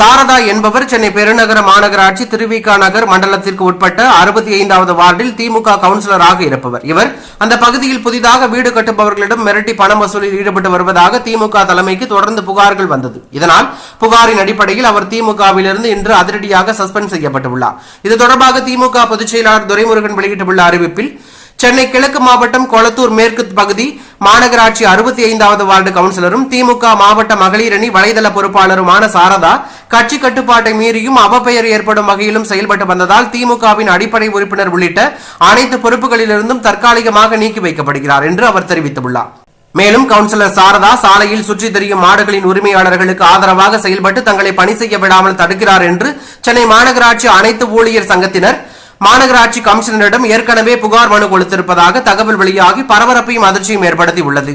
சாரதா என்பவர் சென்னை பெருநகர மாநகராட்சி திருவிக நகர் மண்டலத்திற்கு உட்பட்ட அறுபத்தி ஐந்தாவது வார்டில் திமுக கவுன்சிலராக இருப்பவர். இவர் அந்த பகுதியில் புதிதாக வீடு கட்டுபவர்களிடம் மிரட்டி பணம் வசூலில் ஈடுபட்டு வருவதாக திமுக தலைமைக்கு தொடர்ந்து புகார்கள் வந்தது. இதனால் புகாரின் அடிப்படையில் அவர் திமுகவிலிருந்து இன்று அதிரடியாக சஸ்பெண்ட் செய்யப்பட்டுள்ளார். இது தொடர்பாக திமுக பொதுச் செயலாளர் துரைமுருகன் வெளியிட்டுள்ள அறிவிப்பில் சென்னை கிழக்கு மாவட்டம் கொளத்தூர் மேற்கு பகுதி மாநகராட்சி அறுபத்தி ஐந்தாவது வார்டு கவுன்சிலரும் திமுக மாவட்ட மகளிர் அணி வலைதள பொறுப்பாளருமான சாரதா கட்சி கட்டுப்பாட்டை மீறியும் அவப்பெயர் ஏற்படும் வகையிலும் செயல்பட்டு வந்ததால் திமுகவின் அடிப்படை உறுப்பினர் உள்ளிட்ட அனைத்து பொறுப்புகளிலிருந்தும் தற்காலிகமாக நீக்கி வைக்கப்படுகிறார் என்று அவர் தெரிவித்துள்ளார். மேலும் கவுன்சிலர் சாரதா சாலையில் சுற்றித் தெரியும் மாடுகளின் உரிமையாளர்களுக்கு ஆதரவாக செயல்பட்டு தங்களை பணி செய்ய விடாமல் தடுக்கிறார் என்று சென்னை மாநகராட்சி அனைத்து ஊழியர் சங்கத்தினர் மாநகராட்சி கமிஷனரிடம் ஏற்கனவே புகார் மனு கொடுத்திருப்பதாக தகவல் வெளியாகி பரபரப்பையும் அதிர்ச்சியும் ஏற்படுத்தியுள்ளது.